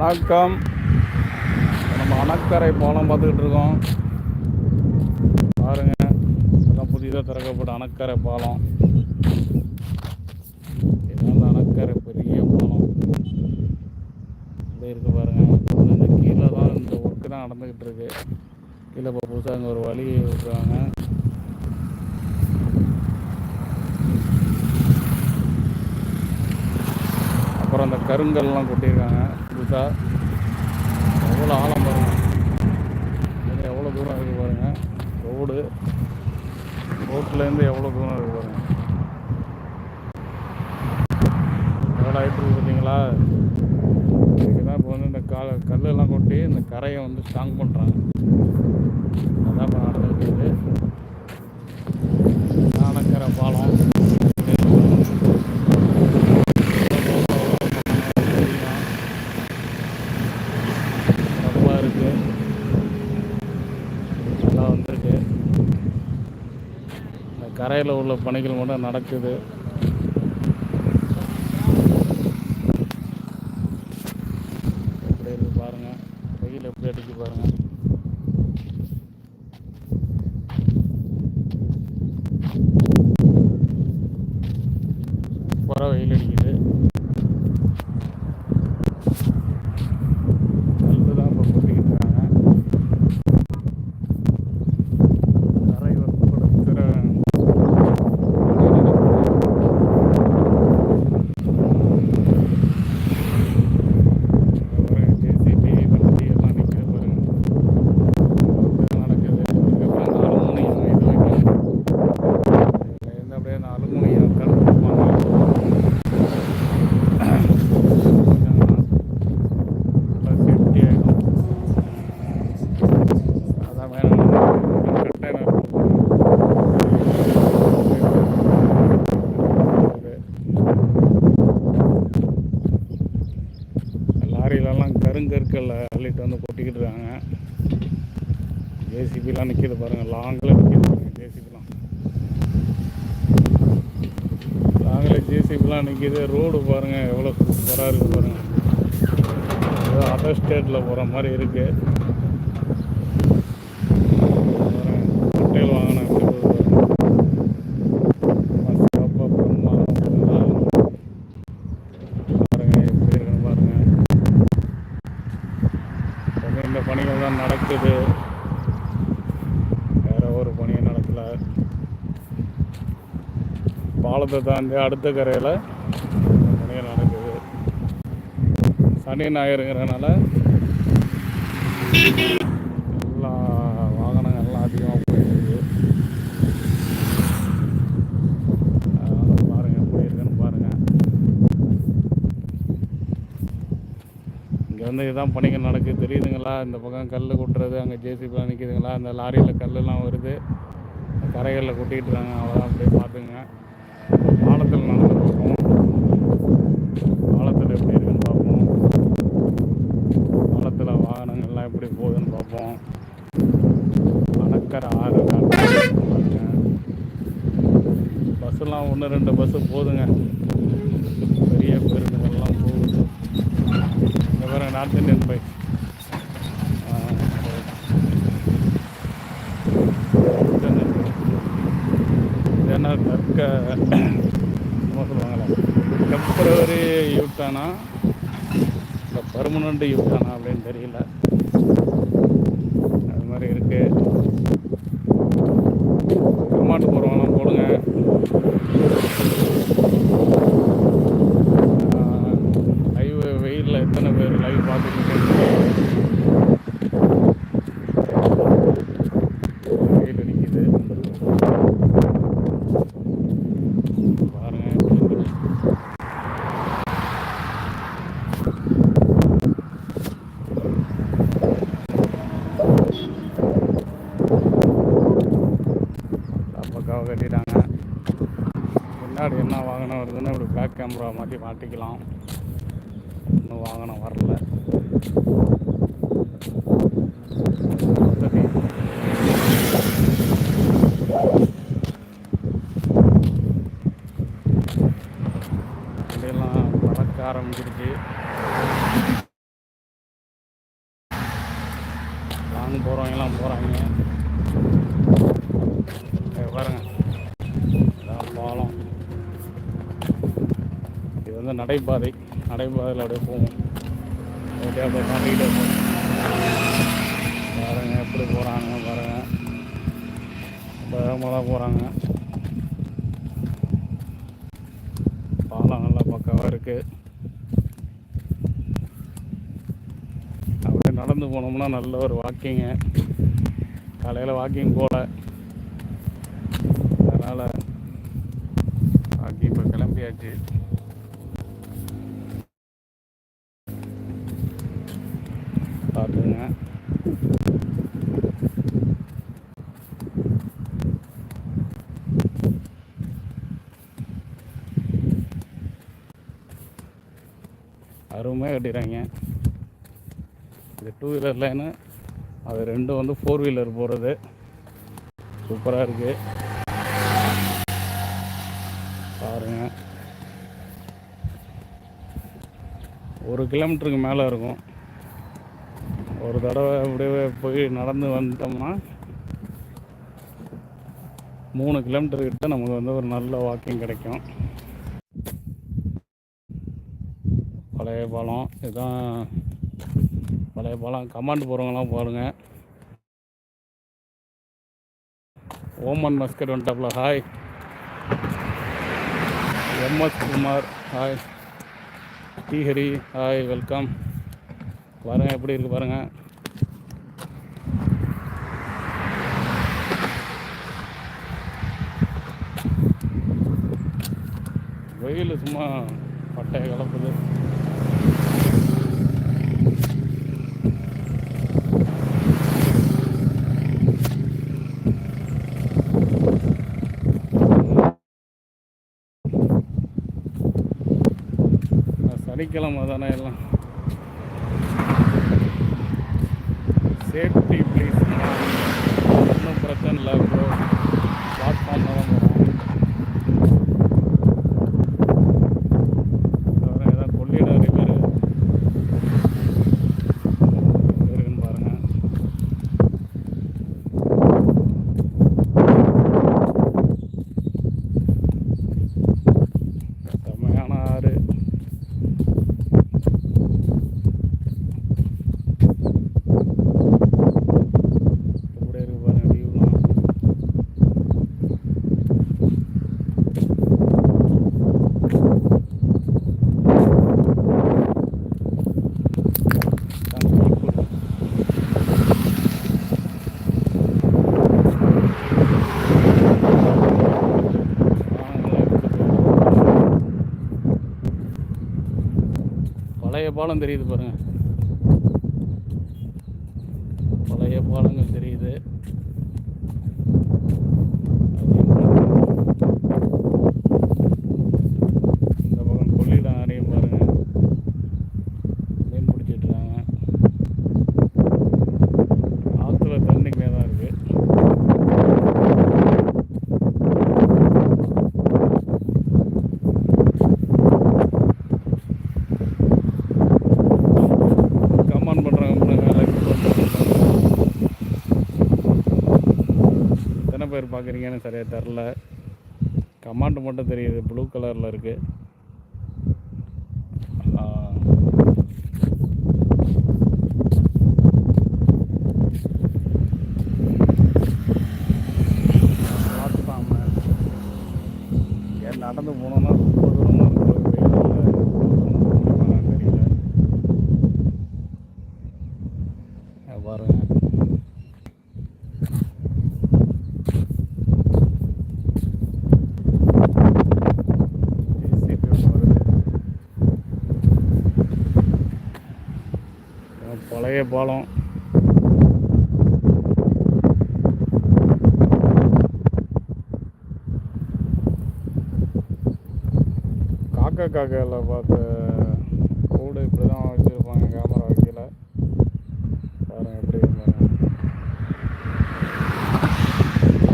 வணக்கம். நம்ம அணக்கரை பாலம் பார்த்துக்கிட்டு இருக்கோம். பாருங்க இப்பதான் புதிதாக திறக்கப்பட்ட அணக்கரை பாலம். இதுதான் அணக்கரை? பெரிய பாலம். இப்படி இருக்கு பாருங்க. இந்த கீழே தான் இந்த ஒர்க்கு தான் நடந்துக்கிட்டு இருக்கு. கீழே இப்போ புதுசாக இங்கே ஒரு வழி விட்டுருவாங்க அப்புறம் அந்த கருங்கல்லாம் கொட்டியிருக்காங்க. புதுசாக எவ்வளோ ஆழம் பாருங்க. இது எவ்வளோ தூரம் இருக்குது பாருங்கள் ரோடு. ரோட்லேருந்து எவ்வளோ தூரம் இருக்குது பாருங்கள் எவ்வளோ ஆகிட்டு இருக்கு பார்த்தீங்களா? இதுதான் இப்போ வந்து இந்த கா கல்லெல்லாம் கொட்டி இந்த கரையை வந்து ஸ்ட்ராங் பண்ணுறாங்க அதான் இப்போ நடந்துருக்குது இருக்குது நானக்கரை பாலம் ரொம்ப இருக்கு நல்லா வந்திருக்கு கரையில் உள்ள பணிகள் மட்டும் நடக்குது. எப்படி இருக்கு பாருங்க. வெயில் எப்படி அடிக்கு பாருங்க. சூப்பராக வெயில் அடிக்குது கல்லு தான் இப்போ கொட்டிக்கிட்டு இருக்காங்க கரை வற்படுத்துகிற ஜேசிபி வண்டி எல்லாம் நிற்கிது பாருங்க இதுதான் நடக்குது இதுக்கப்புறம் இந்த அலுமினியம் இது வைக்கணும் இதுலேருந்து அப்படியே இந்த அலுமினியம் கல் கொடுப்பாங்க நல்லா சேஃப்டி ஆகிடும் அதான் வேணும் கண்டெய்னர் லாரியிலலாம் கருங்கற்கள் அள்ளிட்டு வந்து கொட்டிக்கிட்டு இருக்காங்க. ஜேசிபிலாம் நிற்கிது பாருங்கள் லாங்கில் நிற்கிது பாருங்கள் ஜேசிபிலாம் லாங்கில் ஜேசிபிலாம் நிற்கிது ரோடு பாருங்கள் எவ்வளோ சூப்பராக இருக்குது பாருங்கள் ஏதோ அதர் ஸ்டேட்டில் போகிற மாதிரி இருக்குது ஹோட்டல் வாங்கின எப்படி போகுது பாருங்க. சிறப்பா பிரமாதமா இருக்குங்களா? பாருங்க எப்படி இருக்குன்னு பாருங்க இப்ப இந்த பணிகள் தான் நடக்குது வேற ஒரு பணியும் நடக்கல குளத்தை தாண்டி அடுத்த கரையில் பணிகள் நடக்குது. சனி ஞாயிறுங்கிறனால எல்லா வாகனங்கள்லாம் அதிகமாக போயிருக்கு அதனால் பாருங்கள் எப்படி இருக்குன்னு பாருங்கள் இங்கே வந்து இதுதான் பணிகள் நடக்குது. தெரியுதுங்களா? இந்த பக்கம் கல் கொட்டுறது அங்கே ஜேசிபிலாம் நிற்கிதுங்களா அந்த லாரியில் கல்லாம் வருது. கரைகளில் கொட்டிகிட்டு இருக்காங்க. அவ்வளோதான் அப்படியே பார்த்துங்க பாலத்தில் நடந்து பார்ப்போம் பாலத்தில் எப்படி இருக்குன்னு பார்ப்போம் பாலத்தில் வாகனங்கள்லாம் எப்படி போகுதுன்னு பார்ப்போம் அணக்கரை ஆறு பாருங்க பஸ்ஸெல்லாம் ஒன்று ரெண்டு பஸ்ஸு போதுங்க. பெரிய பேருந்துகள்லாம் போகுது. இந்த பாருங்க நார்த் இந்தியன் பைக் என்ன தற்க என்ன சொல்லுவாங்களே. டெம்பரவரி யூட்டானா இல்லை பர்மனண்ட் யூட்டானா அப்படின்னு தெரியல அது மாதிரி இருக்கு கமாண்ட் போடுவாங்களாம் போடுங்க லைவ் வெயிலில் எத்தனை பேர் லைவ் பார்த்துக்கிட்டு வெயில் அடிக்குது பாருங்க எப்படி இருக்கு. பக்காவாக கட்டிட்டாங்க பின்னாடி என்ன வாகனம் வருதுன்னு இப்படி பேக் கேமரா மாற்றி மாட்டிக்கலாம். இன்னும் வாகனம் வரல. வண்டியெல்லாம் பறக்க ஆரம்பிச்சிருச்சு வாங்க போகிறவங்கலாம் போகிறாங்க பாருங்க இதான் பாலம் இது வந்து நடைபாதை நடைபாதையில் அப்படியே போவோம். அப்படியே அப்படியே காட்டிக்கிட்டே போவோம். பாருங்க எப்படி போகிறாங்க பாருங்க. வேகமாக தான் போகிறாங்க பாலம் நல்லா பக்காவாக இருக்குது அப்படியே நடந்து போனோம்னா நல்ல ஒரு வாக்கிங்கு. காலையில் வாக்கிங் போகல அதனால் வாக்கிங் இப்போ கிளம்பியாச்சு பார்த்துங்க அருமையாக கட்டிடுறாங்க இது டூ வீலர் லைனு அது ரெண்டும் வந்து ஃபோர் வீலர் போகிறது சூப்பராக இருக்குது பாருங்க. ஒரு கிலோமீட்டருக்கு மேலே இருக்கும். ஒரு தடவை அப்படியே போய் நடந்து வந்துட்டோம்னா மூணு கிலோமீட்டர் கிட்ட நமக்கு வந்து ஒரு நல்ல வாக்கிங் கிடைக்கும். பழைய பாலம் இதுதான் பழைய பாலம். கமாண்ட் போகிறவங்களாம் பாருங்க. Oman Muscat வந்துட்டாப்ல hi MS Kumar hi Srihari hi welcome பாருங்கள் எப்படி இருக்கு பாருங்க. வெயில் சும்மா பட்டைய கலப்புது. சனிக்கிழமை தானே எல்லாம். சேஃப்டி ப்ளீஸ் ஒன்றும் பிரச்சனை இல்லை ப்ரோ பிளாட்ஃபார்மில் தான் போகிறோம் ஏதாவது கொள்ளிடம் ரிவர் இருக்குன்னு பாருங்கள் செம்மையான ஆறு எப்படி இருக்கு பாருங்க வியூலாம் பழைய பாலம் தெரியுது பாருங்கள் பழைய பாலங்கள் தெரியுது இந்த பக்கம் கொள்ளிடம் நிறைய பாருங்க மீன் பிடிச்சிட்டு இருக்காங்க ஆற்றுல தண்ணிக்குமே தான் இருக்கு கமெண்ட் பண்ணுறாங்க பண்ணுங்க லைக் பண்ணுறாங்க எத்தனை பேர் பார்க்குறீங்கன்னு சரியாக தெரில. கமாண்ட் மட்டும் தெரியுது ப்ளூ கலரில் இருக்குது பார்த்துப்பாம ஏன் நடந்து போனோம்னா ரொம்ப தூரமாக இருக்கும் வெயிலில் தெரியல அஹ் பாருங்க JCB ஒண்ணு வருது. அஹ் பழைய பாலம். காக்கா காக்கையில் பார்த்த கூடு இப்படி தான் வச்சுருப்பாங்க கேமரா வைக்கல பாருங்க எப்படி இருக்கு பாருங்க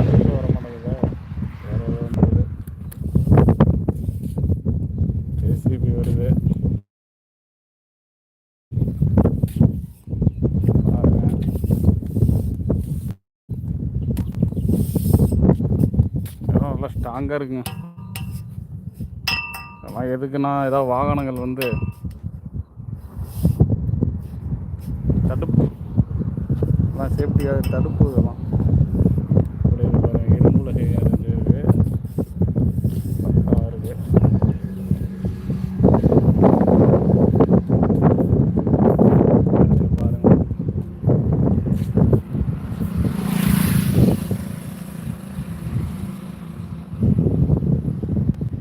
வெயில் வர மாட்டேங்குதா வேற ஏதோ வந்துடுது ஜேசிபி வருது பாருங்க ஸ்ட்ராங்காக இருக்குங்க. அதெல்லாம் எதுக்குன்னா ஏதாவது வாகனங்கள் வந்து தடுப்பு. எல்லாம் சேஃப்டியாக தடுப்பு இதெல்லாம் இப்படி இது பாருங்க, இரும்புல செஞ்சு இருக்கு பக்காவாக இருக்கு இது பாருங்க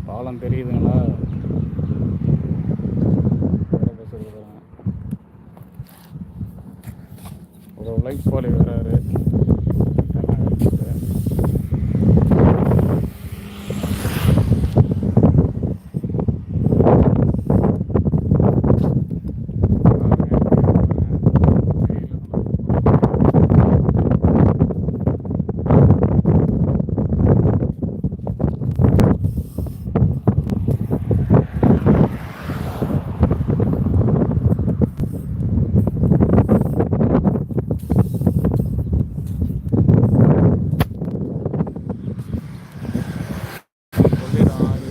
பாலம் தெரியுதுங்களா வேற bus இருக்கு பாருங்க. ஒரு லைஃப் போலி வராரு சொல்லிடுறான் ஆளு.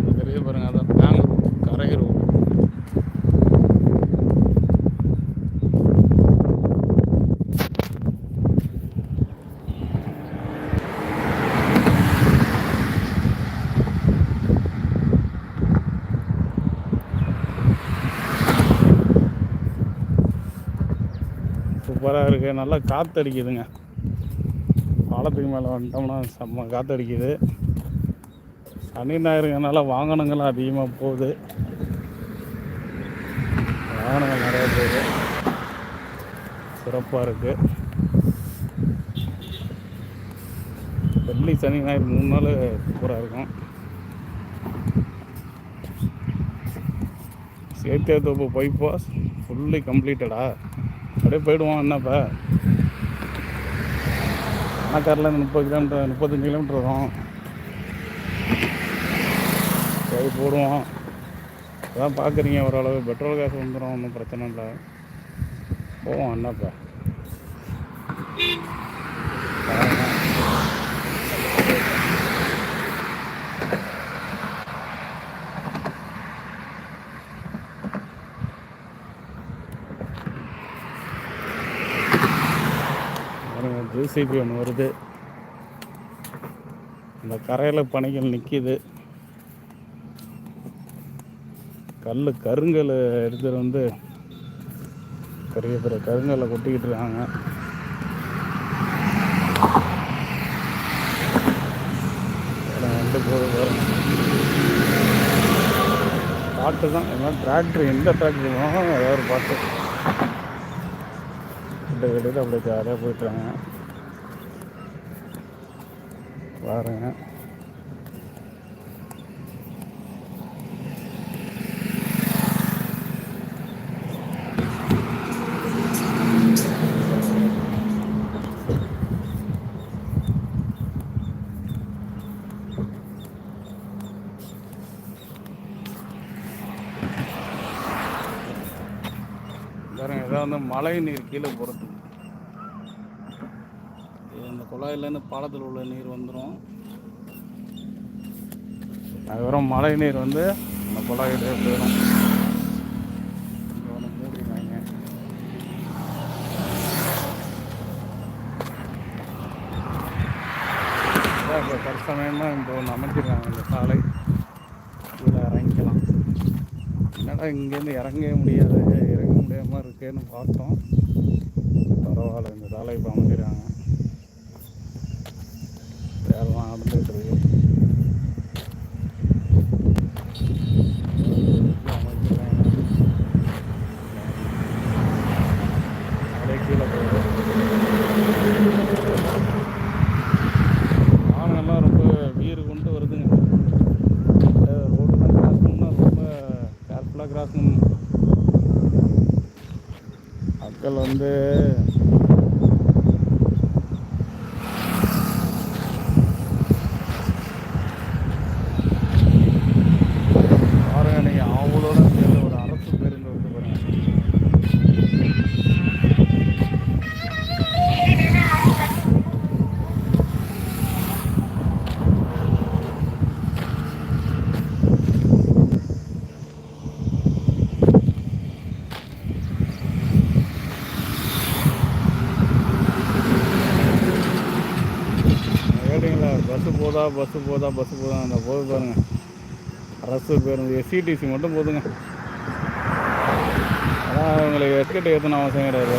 இது தெரியுது பாருங்க அதான் பெங்களூர் கரையூர் இருக்குது நல்லா காற்று அடிக்குதுங்க பாலத்துக்கு மேலே வந்துட்டோம்னா செம்ம காற்று அடிக்குது சனி ஞாயிறுங்கனால வாகனங்கள்லாம் அதிகமாக போகுது. வாகனங்கள் நிறைய போகுது. சிறப்பாக இருக்குது வெள்ளி சனி ஞாயிறு மூணு நாள் சூப்பராக இருக்கும். சேத்தியா தோப்பு பைபாஸ் ஃபுல்லி கம்ப்ளீட்டடா அப்படியே போயிடுவோம். என்னப்பா? அணக்காரில் முப்பது கிலோமீட்டர் முப்பத்தஞ்சு கிலோமீட்டர் வரும் சரி போடுவோம். அதான் பார்க்குறீங்க ஓரளவு பெட்ரோல் காசு வந்துடும் ஒன்றும் பிரச்சனை இல்லை. போவோம் என்னப்பா? ஜேசிபி ஒன்று வருது. இந்த கரையில் பனைகள் நிற்கிது கல் கருங்கல் எடுத்துகிட்டு வந்து பெரிய பெரிய கருங்கல்லை கொட்டிக்கிட்டு இருக்காங்க. வந்து போகுது பாட்டு தான். எல்லாம் டிராக்டர் எந்த டிராக்டர் போனாலும் ஏதாவது ஒரு பாட்டு. கிட்ட கிட்ட அப்படியே ஜாலியாக போயிட்டுறாங்க பாருங்க. பாருங்க இதான் வந்து மழை நீர் கீழே போகிறது இந்த குழாயிலேருந்து பாலத்தில் உள்ள நீர் வந்துடும் அதுக்கப்புறம் மழை நீர் வந்து அந்த குழாயிலே போயிடும் இப்போ தற்சமயமாக இப்போ ஒன்று அமைச்சிருக்காங்க இந்த சாலை. கீழே இறங்கிக்கலாம். என்னடா இங்கேருந்து இறங்கவே முடியாது இறங்க முடியாமல் இருக்கேன்னு பார்த்தோம். பரவாயில்ல இந்த சாலை இப்போ அமைச்சிருக்காங்க. வேலைலாம் நடந்துகிட்டு இருக்கு கீழே வாகனம்லாம் ரொம்ப வீறு கொண்டு வருதுங்க ரோடுலாம் கிராஸ் பண்ணால் ரொம்ப கேர்ஃபுல்லாக கிராஸ் பண்ணணும் மக்கள் வந்து பாருங்க நீங்கள் அவங்களோட சேர்ந்து ஒரு அரசு பேருந்து வந்து பாருங்க போதா பஸ்ஸு போதா பஸ்ஸு போதா அந்த போது பாருங்க. அரசு பேருந்து எஸ்சிடிசி மட்டும் போதுங்க. அதான் உங்களுக்கு எஸ்கேட்டு ஏற்றணும் அவசியம் கிடையாது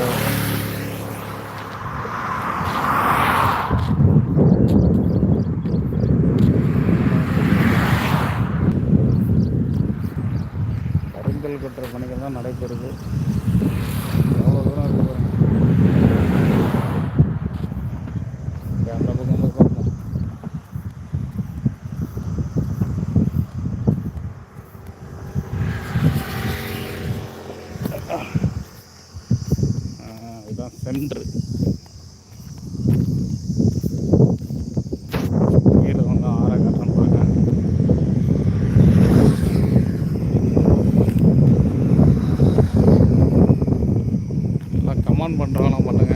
கருங்கல் கொட்டுற பணிகள் தான் நடைபெறுது எவ்வளோ தூரம் இருக்கு பாருங்க இங்க அந்த பக்கம் போய் பார்ப்போம் ஆ, இன்று கமெண்ட் பண்ணுறாங்களாம் பண்ணுங்க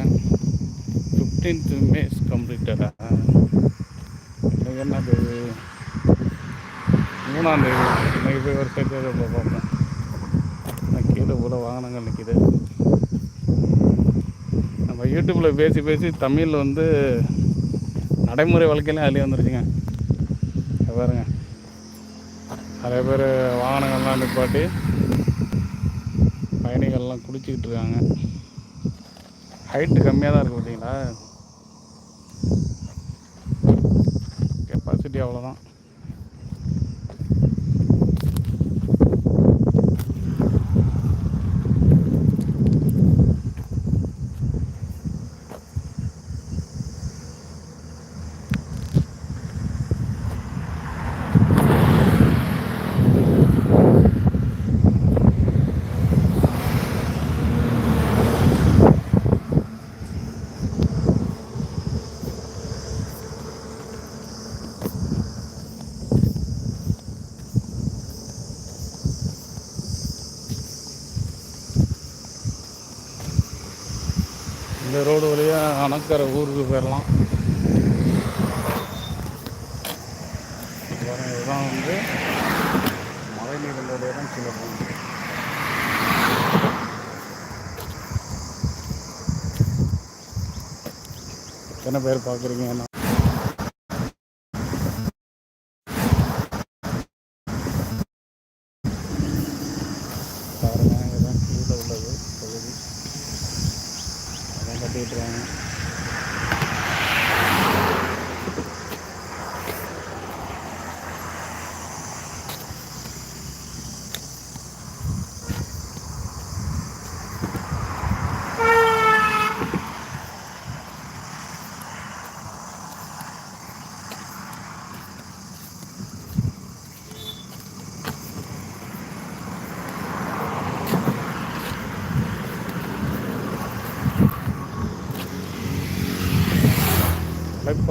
ஃபிஃப்டீன்த் மேஸ் கம்ப்ளீட்டடா இன்னைக்கு என்ன தேதி மூணாம் தேதி. இன்னைக்கு போய் ஒரு சேர்த்து இப்போ பார்ப்போம். நான் கீழே போல வாகனங்கள் நிற்கிது யூடியூப்பில் பேசி பேசி தமிழ் வந்து நடைமுறை வாழ்க்கையிலையும் அதுலேயே வந்துருச்சுங்க. பாருங்க. நிறைய பேர் வாகனங்கள்லாம் நிப்பாட்டி பயணிகள்லாம் குளிச்சுக்கிட்டு இருக்காங்க. ஹைட்டு கம்மியாக தான் இருக்குது பார்த்தீங்களா கெப்பாசிட்டி அவ்வளோதான் இந்த ரோடு வழியாக அணக்கரை ஊருக்கு போயிடலாம். இதுதான் வந்து மழை நீர் இந்த இடம் கீழே போகும் எத்தனை பேர் பார்க்குறீங்க என்ன பாருங்க இதுதான் கீழே உள்ளது பகுதி அதான் கட்டிட்டு இருக்காங்க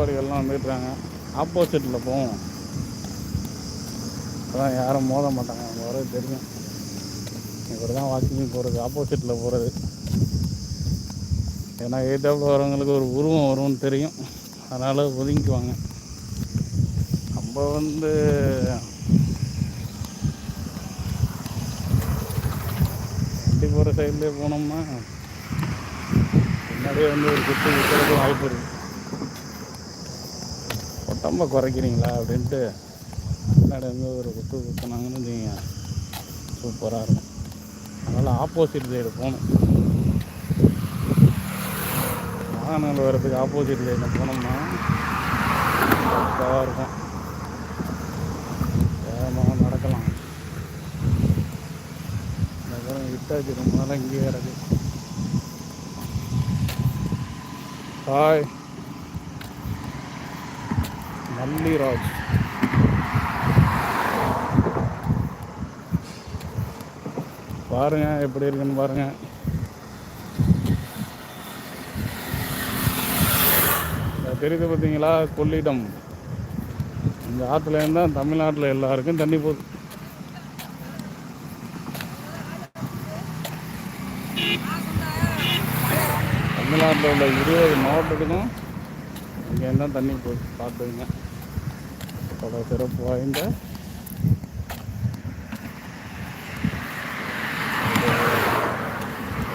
வியாபாரிகள்லாம் வந்துட்டுறாங்க ஆப்போசிட்டில் போவோம். அதான் யாரும் மோத மாட்டாங்க. அவங்க வரது தெரியும். இப்படி தான் வாக்கிங் போகிறது ஆப்போசிட்டில் போகிறது ஏன்னா எயிட்டாப்பில் வரவங்களுக்கு ஒரு உருவம் வரும்னு தெரியும். அதனால் ஒதுங்கிக்குவாங்க. நம்ம வந்து வண்டி போகிற சைட்லேயே போனோம்னா முன்னாடியே வந்து ஒரு குத்து விற்கிறதுக்கு வாய்ப்பு இருக்குது ரொம்ப குறைக்கிறீங்களா அப்படின்ட்டு நடந்து ஒரு குத்து குத்துனாங்கன்னு நீங்கள் சூப்பராக இருக்கும். அதனால் ஆப்போசிட் சைடு போகணும். வாகனங்கள் வர்றதுக்கு ஆப்போசிட் சைடில் போனோம்னா பக்காவாக இருக்கும். வேகமாக நடக்கலாம். அதுக்கப்புறம் விட்டாச்சு ரொம்ப நேரம் இங்கேயே கிடக்கு. ஹாய் ராஜ் பாருங்க எப்படி இருக்குன்னு பாருங்க. தெரியுது பார்த்தீங்களா? கொள்ளிடம். இந்த ஆற்றுல இருந்தால் தமிழ்நாட்டில் எல்லாருக்கும் தண்ணி போகுது தமிழ்நாட்டில் உள்ள இருபது மாவட்டத்துக்கும் இங்கே தான் தண்ணி போகுது. பார்த்துங்க பல சிறப்பு வாய்ந்த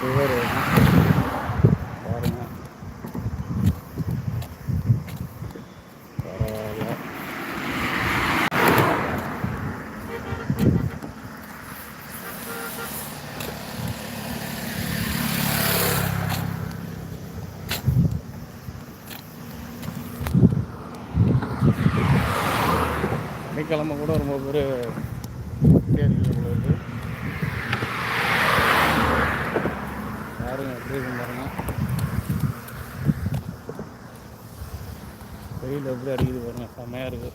ரிவர் பாருங்க பரவாயில்ல கிழமை கூட ரொம்ப பேர் கேள்வி இருக்கு பாருங்க எப்படி இருக்கு பாருங்க வெயில் எப்படி அடிக்குது பாருங்க செம்மையாக இருக்குது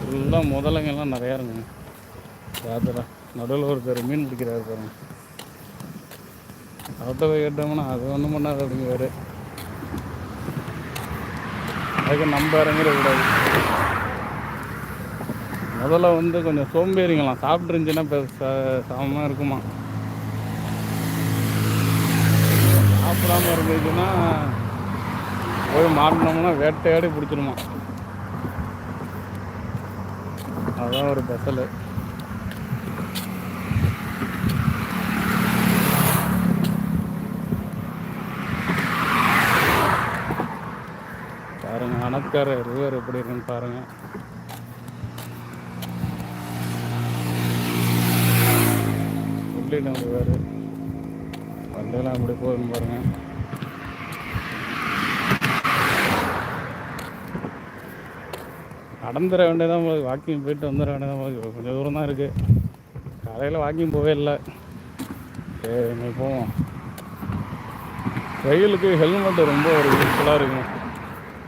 ஃபுல்லாக முதலைங்கெல்லாம் நிறையா இருக்குங்க. ராத்திரா நடுவில் ஒருத்தர் மீன் பிடிக்கிறாரு பாருங்க. அவர்கிட்ட போய் கேட்டோம்னா அது ஒன்றும் பண்ணாது அப்படிங்கிறாரு. அதுக்கு நம்ம இறங்கிடக்கூடாது. முதல்ல வந்து கொஞ்சம் சோம்பேறிங்களாம். சாப்பிட்ருந்துச்சுன்னா சமமாக இருக்குமா. சாப்பிடாம இருந்துச்சுன்னா போய் மாட்டினோம்னா வேட்டையாடி பிடிச்சிருமா. அதான் ஒரு பெசலு. பாருங்க அணக்கார ரிவர் எப்படி இருக்குன்னு பாருங்க நம்ம வேறு வண்டியெல்லாம் அப்படி போகும் பாருங்கள் நடந்துட வேண்டியதான் போகுது. வாக்கிங் போயிட்டு வந்துட வேண்டியதான் போகுது. கொஞ்சம் தூரம் தான் இருக்குது காலையில் வாக்கிங் போவே இல்லை. சரி இங்கே போவோம். வெயிலுக்கு ஹெல்மெட் ரொம்ப ஒரு யூஸ்ஃபுல்லாக இருக்கும்.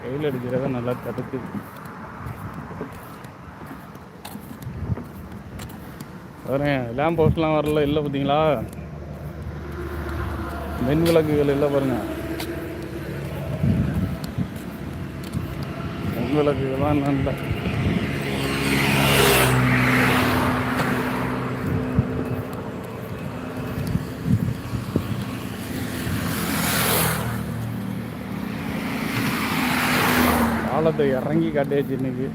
வெயில் அடிக்கிறத நல்லா தடுக்குது. பாருங்க லேம்ப் ஹவுஸ்லாம் வரல இல்லை பார்த்தீங்களா மின் விளக்குகள் இல்லை பாருங்க. மின் விளக்குகள்லாம் நல்ல பாலத்தை இறங்கி காட்டியாச்சு இன்னைக்கு.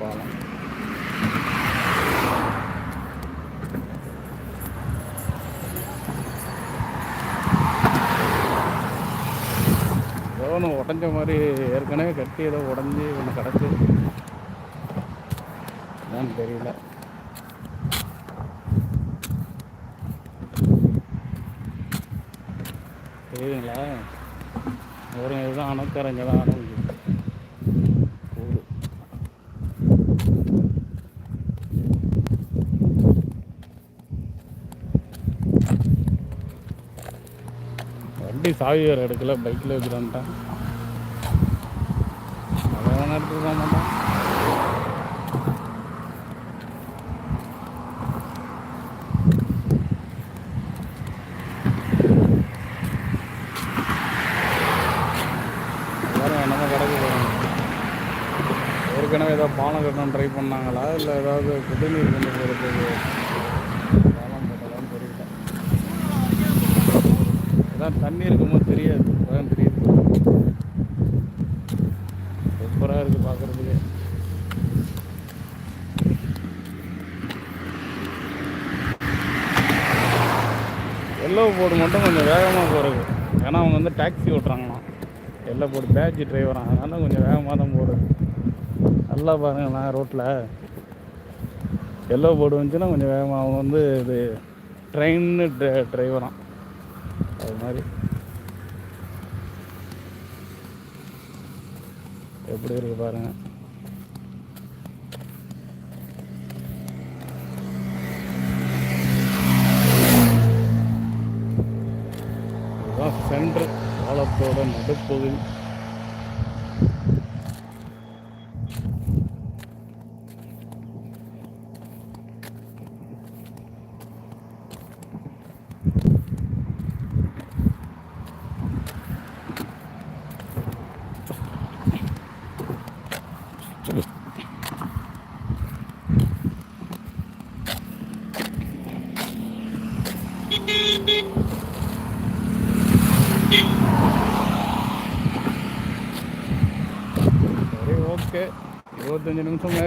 பாலம். ஒன்று உடஞ்ச மாதிரி ஏற்கனவே கட்டி ஏதோ உடஞ்சி ஒன்று கிடக்கு. என்னன்னு தெரியல. தெரியுங்களா ஒரு இதுதான் அணக்கரைங்க தான் ஆரம்பிக்குது வண்டி சாவி வேறு எடுக்கல பைக்கில் வச்சுட்டான்ட்டான் அதை நம்ம எடுத்துக்க மாட்டான் ஏற்கனவே பாலம் கட்டணும் ட்ரை பண்ணாங்களா? இல்லை ஏதாவது குடிநீர் கொண்டு போகிறதுக்கு பாலம் கட்டலாம்னு தெரியல ஏதாவது தண்ணி இருக்கும்போது தெரியாது அதான் தெரியுது. சூப்பராக இருக்குது பார்க்குறதுக்கு எல்லோ போர்டு மட்டும் கொஞ்சம் வேகமாக போகிறது ஏன்னா அவங்க வந்து டாக்ஸி ஓட்டுறாங்களாம் எல்லோ போர்டு பேட்ஜ் டிரைவராக அதனால கொஞ்சம் வேகமாக தான் போகிறது நல்லா பாருங்கண்ணா ரோட்டில் எல்லோ போர்டு வந்துச்சுன்னா கொஞ்சம் வேகமாக அவங்க வந்து இது ட்ரெயின் ட்ரைவராக அது மாதிரி. எப்படி இருக்கு பாருங்க. இதுதான் சென்ட்ரு பாலத்தோட நடுப்பகுதி. 이제 능청도